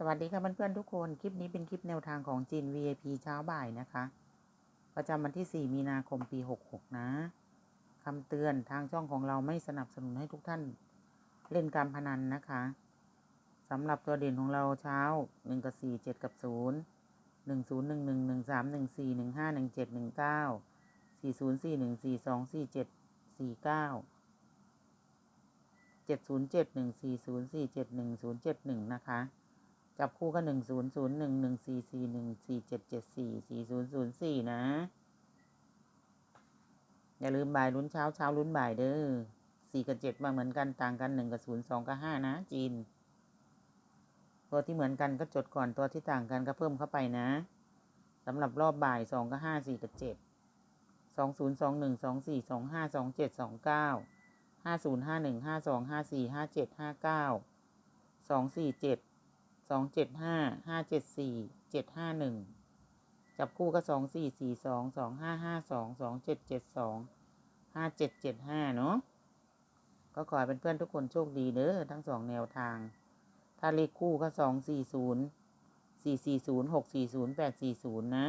สวัสดีค่ะเพื่อนๆทุกคน คลิปนี้เป็นคลิปแนวทางของจีน VIP เช้าบ่ายนะคะ ประจำวันที่ 4 มีนาคมปี 66 นะคำเตือนทางช่องของเราไม่สนับสนุนให้ทุกท่านเล่นการพนันนะคะสำหรับตัวเด่นของเราเช้า 1 กับ 4 7 กับ 0 1 0 1 1 1 3 1 4 1 5 1 7 1 9 4 0 4 1 4 2 4 7 4 9เจ็ดศูนย์เจ็ดหนึ่งสี่ศูนย์สี่เจ็ดหนึ่งศูนย์เจ็ดหนึ่งนะคะ จับคู่ก็หนึ่งศูนย์ศูนย์หนึ่งหนึ่งสี่สี่หนึ่งสี่เจ็ดเจ็ดสี่สี่ศูนย์ศูนย์สี่นะ อย่าลืมบ่ายลุ้นเช้าเช้าลุ้นบ่ายเด้อสี่กับเจ็ดมาเหมือนกันต่างกันหนึ่งกับศูนย์สองกับห้านะ จีน ตัวที่เหมือนกันก็จดก่อนตัวที่ต่างกันก็เพิ่มเข้าไปนะสำหรับรอบบ่ายสองกับห้าสี่กับเจ็ดสองศูนย์สองหนึ่งสองสี่สองห้าสองเจ็ดสองเก้าห้าศูนย์ห้าหนึ่งห้าสองห้าสี่ห้าเจ็ดห้าเก้าสองสี่เจ็ด สองเจ็ดห้าห้าเจ็ดสี่เจ็ดห้าหนึ่งจับคู่ก็สองสี่สี่สองสองห้าห้าสองสองเจ็ดเจ็ดสองห้าเจ็ดเจ็ดห้าเนาะก็ขอให้เป็นเพื่อนทุกคนโชคดีเด้อทั้งสองแนวทาง ถ้าเลขคู่ก็สองสี่ศูนย์สี่สี่ศูนย์หกสี่ศูนย์แปดสี่ศูนย์นะ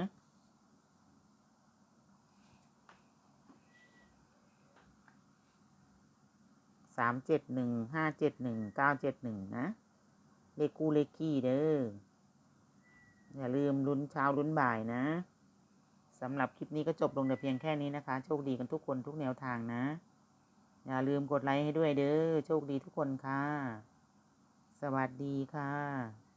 สามเจ็ดหนึ่งห้าเจ็ดหนึ่งเก้าเจ็ดหนึ่งนะ เลขกูเลขคี่เด้อ อย่าลืมลุ้นเช้าลุ้นบ่ายนะสำหรับคลิปนี้ก็จบลงแต่เพียงแค่นี้นะคะ โชคดีกันทุกคนทุกแนวทางนะ อย่าลืมกดไลค์ให้ด้วยเด้อ โชคดีทุกคนค่ะ สวัสดีค่ะ